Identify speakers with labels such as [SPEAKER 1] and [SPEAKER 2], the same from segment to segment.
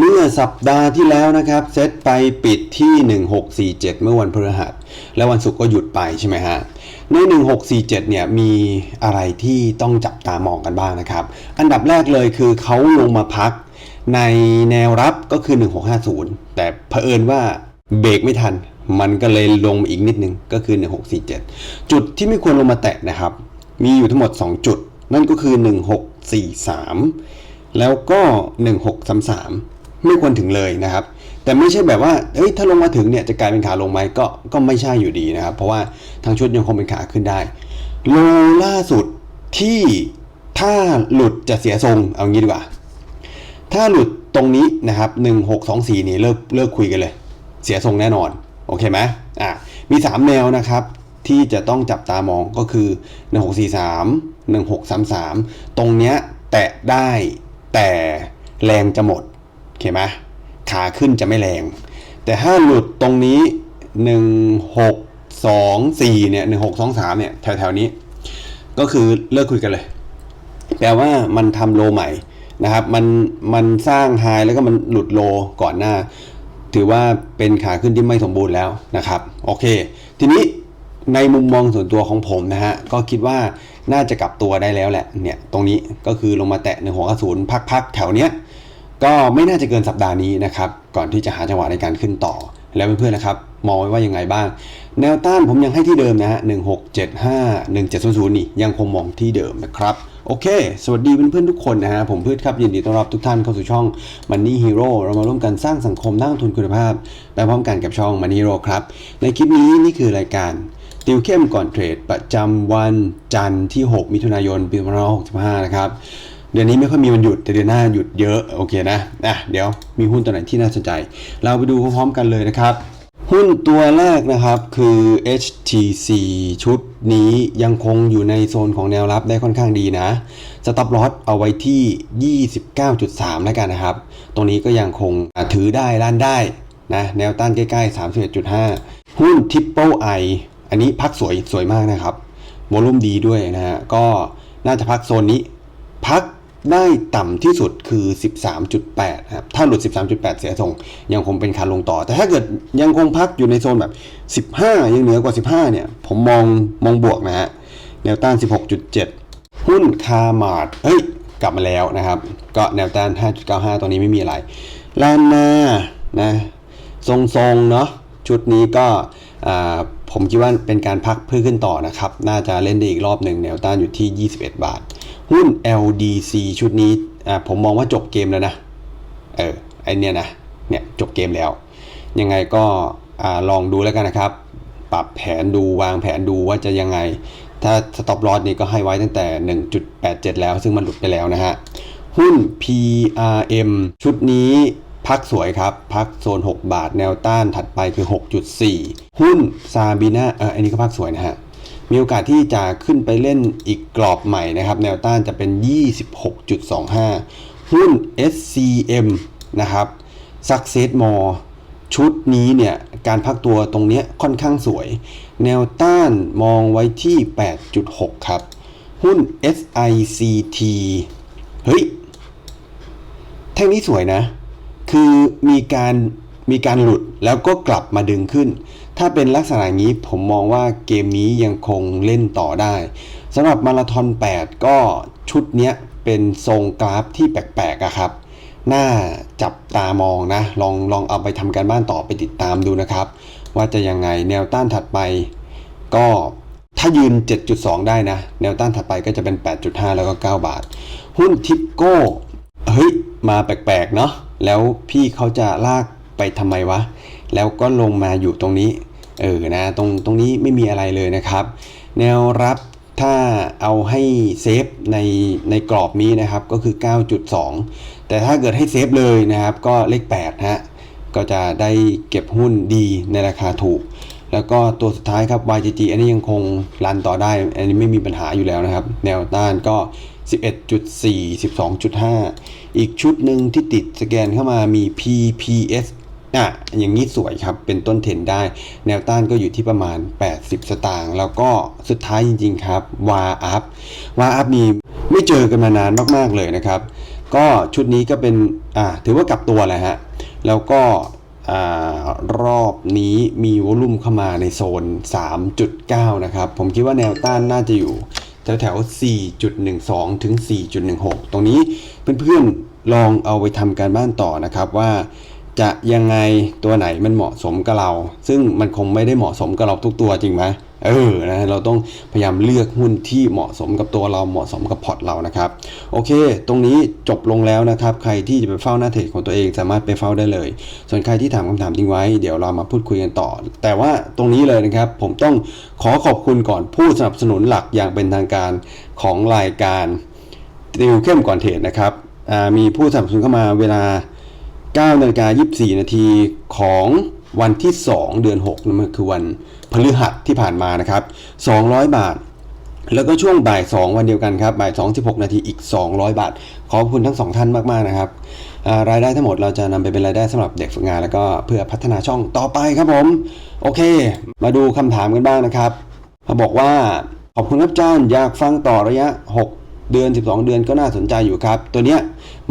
[SPEAKER 1] เมื่อสัปดาห์ที่แล้วนะครับ เซตไปปิดที่ 1647 เมื่อวันพฤหัส แล้ววันศุกร์ก็หยุดไปใช่ไหมฮะใน 1647 เนี่ยมีอะไรที่ต้องจับตามองกันบ้างนะครับ อันดับแรกเลยคือเขาลงมาพักในแนวรับก็คือ 1650 แต่เผอิญว่าเบรกไม่ทัน มันก็เลยลงมาอีกนิดนึงก็คือ 1647 จุดที่ไม่ควรลงมาแตะนะครับ มีอยู่ทั้งหมด 2 จุด นั่นก็คือ 1643 แล้วก็ 1633 ไม่ควรถึงเลยนะครับ แต่ไม่ใช่แบบว่าเอ้ยถ้าลงมาถึงเนี่ยจะกลายเป็นขาลงไหมก็ก็ไม่ใช่อยู่ดีนะครับ เพราะว่าทางชุดยังคงเป็นขาขึ้นได้โลล่าสุดที่ถ้าหลุดจะเสียทรงเอางี้ดีกว่า ถ้าหลุดตรงนี้นะครับ1624นี่เลิกเลิกคุยกันเลย เสียทรงแน่นอนโอเคไหมอะมี 3 แนวนะครับที่จะต้องจับตามองก็คือ 1643 1633 ตรงเนี้ยแตะได้แต่แรงจะหมด โอเคไหมขาขึ้นจะไม่แรง แต่ถ้าหลุดตรงนี้ 1624เนี่ย1623เนี่ยแถวๆนี้ ก็คือเลิกคุยกันเลย แปลว่ามันทำโลใหม่นะครับ มันมันสร้างไฮแล้วก็มันหลุดโลก่อนหน้า ถือว่าเป็นขาขึ้นที่ไม่สมบูรณ์แล้วนะครับ โอเค ทีนี้ในมุมมองส่วนตัวของผมนะฮะ ก็คิดว่าน่าจะกลับตัวได้แล้วแหละ เนี่ย ตรงนี้ก็คือลงมาแตะ1 6 0พักๆ แถวเนี้ย ก็ไม่น่าจะเกินสัปดาห์นี้นะครับ ก่อนที่จะหาจังหวะในการขึ้นต่อ แล้วเพื่อนๆนะครับ มองไว้ว่ายังไงบ้าง แนวต้านผมยังให้ที่เดิมนะฮะ1675 1700นี่ยังคงมองที่เดิมนะครับโอเค สวัสดีเพื่อนๆทุกคนนะฮะ ผมพืชครับยินดีต้อนรับทุกท่านเข้าสู่ช่อง Money Hero เรามาร่วมกันสร้างสังคมนักลงทุนคุณภาพ ไปพร้อมกันกับช่อง Money Hero ครับ ในคลิปนี้นี่คือรายการติวเข้มก่อนเทรดประจำวันจันทร์ที่ 6 มิถุนายน ปี 2565 นะครับ เดือนนี้ไม่ค่อยมีวันหยุดแต่เดือนหน้าหยุดเยอะโอเคนะอะเดี๋ยวมีหุ้นตัวไหนที่น่าสนใจ เราไปดูพร้อมๆกันเลยนะครับ หุ้นตัวแรกนะครับคือ HTC ชุดนี้ยังคงอยู่ในโซนของแนวรับได้ค่อนข้างดีนะสต็อปลอสเอาไว้ที่ 29.3 แล้วกันนะครับ ตรงนี้ก็ยังคงถือได้ล้านได้นะแนวต้านใกล้ๆ 31.5 หุ้น Triple I อันนี้พักสวยสวยมากนะครับโวลุ่มดีด้วยนะฮะก็น่าจะพักโซนนี้ พัก ได้ต่ำที่สุดคือ 13.8ครับถ้าหลุด 13.8 เสียทรงยังคงเป็นขาลงต่อ แต่ถ้าเกิดยังคงพักอยู่ในโซนแบบ 15 ยังเหนือกว่า 15 เนี่ย ผมมองมองบวกนะฮะแนวต้าน 16.7 หุ้นคาร์มาดเฮ้ย กลับมาแล้วนะครับ ก็แนวต้าน 5.95ตรงนี้ไม่มีอะไรลานนานะทรงๆเนาะชุดนี้ก็อ่าผมคิดว่าเป็นการพักเพื่อขึ้นต่อนะครับ น่าจะเล่นได้อีกรอบหนึ่งแนวต้านอยู่ที่ 21 บาท หุ้น LDC ชุดนี้อ่าผมมองว่าจบเกมแล้วนะ เออไอเนี้ยนะเนี่ยจบเกมแล้ว ยังไงก็อ่าลองดูแล้วกันนะครับ ปรับแผนดูวางแผนดูว่าจะยังไง ถ้าสต็อปลอสนี่ก็ให้ไว้ตั้งแต่ 1.87 แล้ว ซึ่งมันหลุดไปแล้วนะฮะหุ้น PRM ชุดนี้พักสวยครับ พักโซน 6 บาทแนวต้านถัดไปคือ 6.4 หุ้นซาบีนาเอออันนี้ก็พักสวยนะฮะ มีโอกาสที่จะขึ้นไปเล่นอีกกรอบใหม่นะครับ แนวต้านจะเป็น 26.25 หุ้น SCM นะครับ Success More ชุดนี้เนี่ย การพักตัวตรงเนี้ยค่อนข้างสวย แนวต้านมองไว้ที่ 8.6 ครับ หุ้น SICT เฮ้ย แท่งนี้สวยนะ คือมีการ มีการหลุดแล้วก็กลับมาดึงขึ้น ถ้าเป็นลักษณะนี้ผมมองว่าเกมนี้ยังคงเล่นต่อได้สำหรับมาราธอน 8 ก็ชุดนี้เป็นทรงกราฟที่แปลกๆอะครับ น่าจับตามองนะ ลองลองเอาไปทำการบ้านต่อไปติดตามดูนะครับ ว่าจะยังไงแนวต้านถัดไป ก็ถ้ายืน 7.2 ได้นะ แนวต้านถัดไปก็จะเป็น 8.5 แล้วก็ 9 บาท หุ้นทิปโก้เฮ้ย มาแปลกๆ เนาะแล้วพี่เขาจะลาก ไปทำไมวะ แล้วก็ลงมาอยู่ตรงนี้เออนะตรงตรงนี้ไม่มีอะไรเลยนะครับ แนวรับถ้าเอาให้เซฟในในกรอบนี้นะครับก็คือ 9.2 แต่ถ้าเกิดให้เซฟเลยนะครับ ก็เลข8ฮะก็จะได้เก็บหุ้นดีในราคาถูก แล้วก็ตัวสุดท้ายครับ YGG อันนี้ยังคงรันต่อได้ อันนี้ไม่มีปัญหาอยู่แล้วนะครับ แนวต้านก็ 11.4 12.5 อีกชุดหนึ่งที่ติดสแกนเข้ามามี PPS อะอย่างนี้สวยครับ เป็นต้นเทรนได้ แนวต้านก็อยู่ที่ประมาณ 80 สตางค์ แล้วก็สุดท้ายจริงๆครับ วาอัพ วาอัพมีไม่เจอกันมานานมากๆเลยนะครับ ก็ชุดนี้ก็เป็น อ่า ถือว่ากลับตัวแหละฮะ แล้วก็อ่ารอบนี้มีวอลุ่มเข้ามาในโซน 3.9 นะครับ ผมคิดว่าแนวต้านน่าจะอยู่แถวแถวๆ4.12 ถึง 4.16 ตรงนี้เพื่อนๆลองเอาไปทำการบ้านต่อนะครับว่า จะยังไงตัวไหนมันเหมาะสมกับเรา ซึ่งมันคงไม่ได้เหมาะสมกับเราทุกตัวจริงไหมเออนะเราต้องพยายามเลือกหุ้นที่เหมาะสมกับตัวเราเหมาะสมกับพอร์ตเรานะครับโอเค ตรงนี้จบลงแล้วนะครับ ใครที่จะไปเฝ้าหน้าเทรดของตัวเองสามารถไปเฝ้าได้เลย ส่วนใครที่ถามคำถามทิ้งไว้เดี๋ยวเรามาพูดคุยกันต่อ แต่ว่าตรงนี้เลยนะครับ ผมต้องขอขอบคุณก่อนผู้สนับสนุนหลักอย่างเป็นทางการของรายการติวเข้มก่อนเทรดนะครับมีผู้สนับสนุนเข้ามาเวลา 9นาฬิกา24 นาทีของวันที่ 2 เดือน6นั่นคือวันพฤหัสที่ผ่านมานะครับ 200 บาท แล้วก็ช่วงบ่าย 2 วันเดียวกันครับบ่าย2 16 นาทีอีก 200 บาท ขอบคุณทั้งสองท่านมาก ๆ นะครับรายได้ทั้งหมดเราจะนำไปเป็นรายได้สำหรับเด็กฝึกงาน แล้วก็เพื่อพัฒนาช่องต่อไปครับผม โอเค มาดูคำถามกันบ้างนะครับเขาบอกว่าขอบคุณครับอาจารย์อยากฟังต่อระยะ 6 เดือน 12 เดือนก็น่าสนใจอยู่ครับ ตัวเนี้ย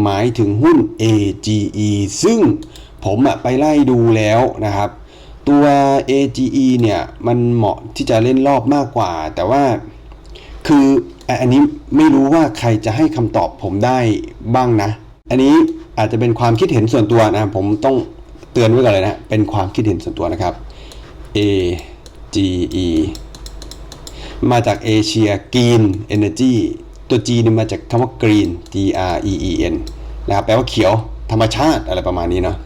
[SPEAKER 1] หมายถึงหุ้น AGE ซึ่งผมอะไปไล่ดูแล้วนะครับ ตัว AGE เนี่ยมันเหมาะที่จะเล่นรอบมากกว่า แต่ว่าคืออันนี้ไม่รู้ว่าใครจะให้คำตอบผมได้บ้างนะ อันนี้อาจจะเป็นความคิดเห็นส่วนตัวนะ ผมต้องเตือนไว้ก่อนเลยนะ เป็นความคิดเห็นส่วนตัวนะครับ A G E มาจากเอเชีย Green Energy ตัว G นี่มาจากคำว่า Green G R E E N นะครับแปลว่าเขียวธรรมชาติอะไรประมาณนี้เนาะ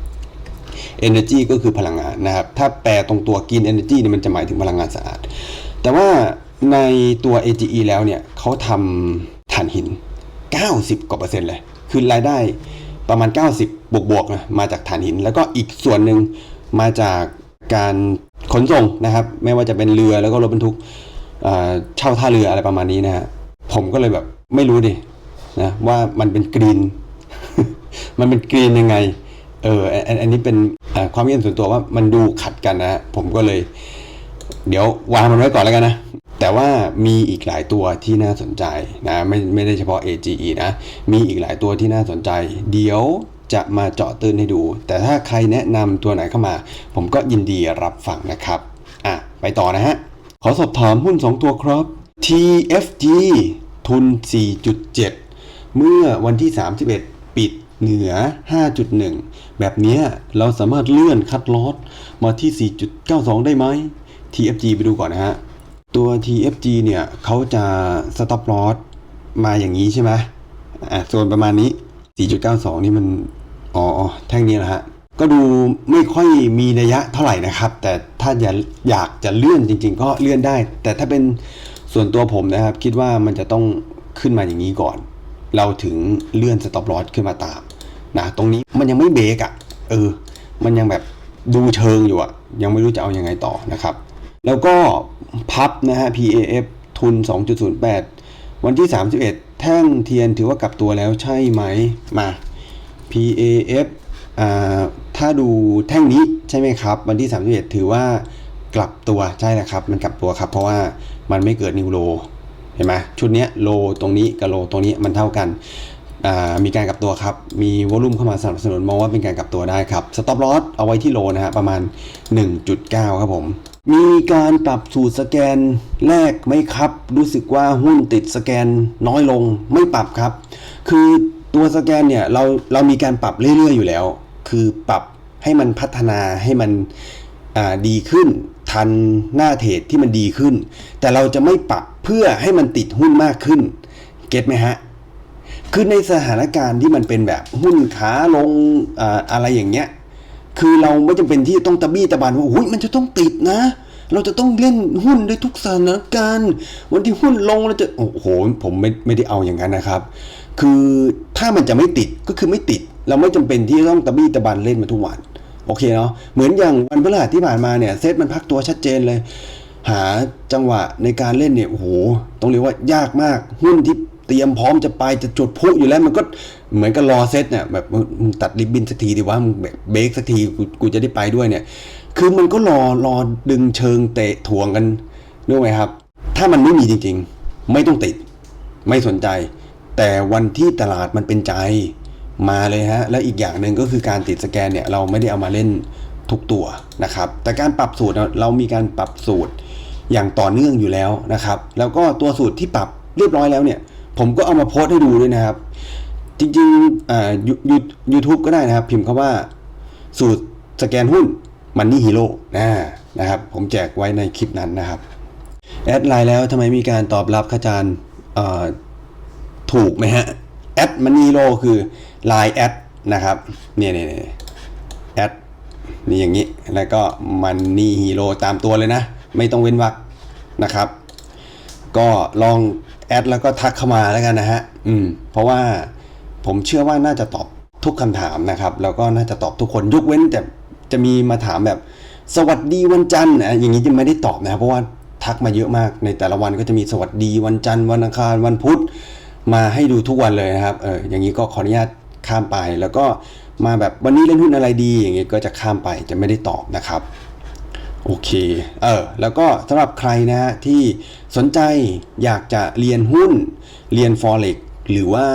[SPEAKER 1] Energy ก็คือพลังงานนะครับ ถ้าแปลตรงตัว Green Energy เนี่ยมันจะหมายถึงพลังงานสะอาด แต่ว่าในตัว AGE แล้วเนี่ยเขาทำถ่านหิน 90 กว่าเปอร์เซ็นต์เลย คือรายได้ประมาณ 90 บวกบวกนะมาจากถ่านหิน แล้วก็อีกส่วนหนึ่งมาจากการขนส่งนะครับ ไม่ว่าจะเป็นเรือแล้วก็รถบรรทุกเอ่อเช่าท่าเรืออะไรประมาณนี้นะฮะ ผมก็เลยแบบไม่รู้ดินะว่ามันเป็นกรีน มันเป็นกรีนยังไง เอออันนี้เป็นความคิดเห็นส่วนตัวว่ามันดูขัดกันนะฮะผมก็เลย เดี๋ยววางมันไว้ก่อนแล้วกันนะ แต่ว่ามีอีกหลายตัวที่น่าสนใจนะไม่ไม่ได้เฉพาะ AGE นะ มีอีกหลายตัวที่น่าสนใจ เดี๋ยวจะมาเจาะตื้นให้ดู แต่ถ้าใครแนะนำตัวไหนเข้ามา ผมก็ยินดีรับฟังนะครับ อะ ไปต่อนะฮะ ขอสอบถามหุ้น 2 ตัวครับ TFG ทุน 4.7 เมื่อวันที่ 31 ปิดเหนือ 5.1 แบบนี้เราสามารถเลื่อนคัดลอสมาที่ 4.92 ได้ไหม TFG ไปดูก่อนนะฮะ ตัว TFG เนี่ยเขาจะ stop loss มาอย่างนี้ใช่ไหมอะส่วนประมาณนี้ 4.92 นี่มัน อ๋อ แท่งนี้นะฮะ ก็ดูไม่ค่อยมีนัยยะเท่าไหร่นะครับ แต่ถ้าอยากอยากจะเลื่อนจริง ๆ ก็เลื่อนได้ แต่ถ้าเป็น ส่วนตัวผมนะครับคิดว่ามันจะต้องขึ้นมาอย่างนี้ก่อน เราถึงเลื่อน stop loss ขึ้นมาตามนะตรงนี้มันยังไม่เบรกอะ่ะเออ มันยังแบบดูเชิงอยู่อะ่ะ ยังไม่รู้จะเอาอยัางไงต่อนะครับ แล้วก็พับนะฮะ PAF ทุน 2.08 วันที่ 31 แท่งเทียนถือว่ากลับตัวแล้วใช่ไหมมา PAF อ่าถ้าดูแท่งนี้ใช่ไหมครับ วันที่ 31 ถือว่ากลับตัวใช่แหละครับ มันกลับตัวครับ เพราะว่า มันไม่เกิดนิวโลเห็นไหมชุดนี้โลตรงนี้กับโลตรงนี้มันเท่ากันมีการกลับตัวครับ มีวอลุ่มเข้ามาสนับสนุนมองว่าเป็นการกลับตัวได้ครับสต็อปลอสเอาไว้ที่โลนะฮะประมาณ 1.9 ครับผม มีการปรับสูตรสแกนแรกไหมครับ รู้สึกว่าหุ้นติดสแกนน้อยลงไม่ปรับครับ คือตัวสแกนเนี่ยเราเรามีการปรับเรื่อยๆอยู่แล้ว คือปรับให้มันพัฒนาให้มัน ดีขึ้น ทันหน้าเทรดที่มันดีขึ้น แต่เราจะไม่ปรับเพื่อให้มันติดหุ้นมากขึ้น เก็ตไหมฮะคือในสถานการณ์ที่มันเป็นแบบหุ้นขาลงออะไรอย่างเงี้ย คือเราไม่จำเป็นที่ต้องตะบี้ตะบันว่าอุ้ยมันจะต้องติดนะ เราจะต้องเล่นหุ้นได้ทุกสถานการณ์ วันที่หุ้นลงเราจะโอ้โหผมไม่ไม่ได้เอาอย่างนั้นนะครับ คือถ้ามันจะไม่ติดก็คือไม่ติด เราไม่จำเป็นที่ต้องตะบี้ตะบันเล่นมาทุกวัน โอเคเนาะเหมือนอย่างวันพฤหัสที่ผ่านมาเนี่ยเซตมันพักตัวชัดเจนเลย หาจังหวะในการเล่นเนี่ยโอ้โหต้องเรียกว่ายากมากหุ้นที่เตรียมพร้อมจะไปจะจุดพุอยู่แล้วมันก็เหมือนกับรอเซตเนี่ยแบบมึงตัดริบบิ้นสักทีดีว่ามึงแบบเบรกสักทีกูกูจะได้ไปด้วยเนี่ย คือมันก็รอรอดึงเชิงเตะถ่วงกันนึกไหมครับ ถ้ามันไม่มีจริง ๆ ไม่ต้องติด ไม่สนใจ แต่วันที่ตลาดมันเป็นใจ มาเลยฮะ แล้วอีกอย่างหนึ่งก็คือการติดสแกนเนี่ยเราไม่ได้เอามาเล่นทุกตัวนะครับ แต่การปรับสูตรเราเรามีการปรับสูตรอย่างต่อเนื่องอยู่แล้วนะครับ แล้วก็ตัวสูตรที่ปรับเรียบร้อยแล้วเนี่ย ผมก็เอามาโพสต์ให้ดูด้วยนะครับ จริงๆอ่ายูยูยูทูบก็ได้นะครับ พิมพ์คำว่าสูตรสแกนหุ้นมันนี่ฮีโร่นะนะครับ ผมแจกไว้ในคลิปนั้นนะครับ แอดไลน์แล้วทำไมมีการตอบรับขจารย์ถูกไหมฮะ ดมันนีโรคือไลน์แอดนะครับเนี่ยเนี่ยเนี่ยแอดนี่อย่างนี้ แล้วก็มันนี่ฮีโร่ตามตัวเลยนะ ไม่ต้องเว้นวรรคนะครับ ก็ลองแอดแล้วก็ทักเข้ามาแล้วกันนะฮะอืมเพราะว่าผมเชื่อว่าน่าจะตอบทุกคำถามนะครับ แล้วก็น่าจะตอบทุกคนยกเว้นแต่จะมีมาถามแบบ สวัสดีวันจันทร์นะอย่างนี้จะไม่ได้ตอบนะครับเพราะว่าทักมาเยอะมากในแต่ละวันก็จะมีสวัสดีวันจันทร์วันอังคารวันพุธ มาให้ดูทุกวันเลยนะครับเอออย่างนี้ก็ขออนุญาตข้ามไป แล้วก็มาแบบวันนี้เล่นหุ้นอะไรดีอย่างนี้ก็จะข้ามไปจะไม่ได้ตอบนะครับโอเค เออ แล้วก็สำหรับใครนะฮะที่สนใจอยากจะเรียนหุ้น เรียน Forex หรือว่า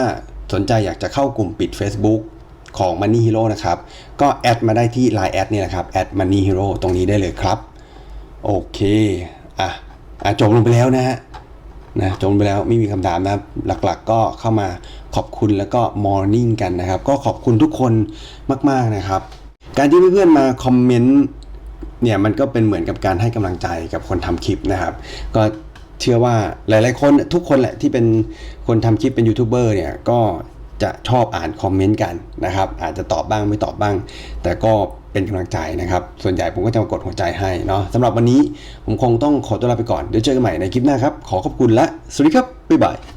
[SPEAKER 1] สนใจอยากจะเข้ากลุ่มปิด Facebook ของ Money Hero นะครับ ก็แอดมาได้ที่ Line แอดนี่นะครับแอด Money Hero ตรงนี้ได้เลยครับ โอเค อะอะจบลงไปแล้วนะฮะ นะจบไปแล้วไม่มีคำถามนะครับ หลักๆก็เข้ามาขอบคุณแล้วก็มอร์นิ่งกันนะครับ ก็ขอบคุณทุกคนมากๆนะครับ การที่เพื่อนๆมาคอมเมนต์เนี่ยมันก็เป็นเหมือนกับการให้กำลังใจกับคนทำคลิปนะครับ ก็เชื่อว่าหลายๆคนทุกคนแหละที่เป็นคนทำคลิปเป็นยูทูบเบอร์เนี่ยก็จะชอบอ่านคอมเมนต์กันนะครับ อาจจะตอบบ้างไม่ตอบบ้าง แต่ก็ เป็นกำลังใจนะครับ ส่วนใหญ่ผมก็จะมากดหัวใจให้เนาะสำหรับวันนี้ผมคงต้องขอตัวลาไปก่อน เดี๋ยวเจอกันใหม่ในคลิปหน้าครับ ขอขอบคุณและ สวัสดีครับ บ๊ายบาย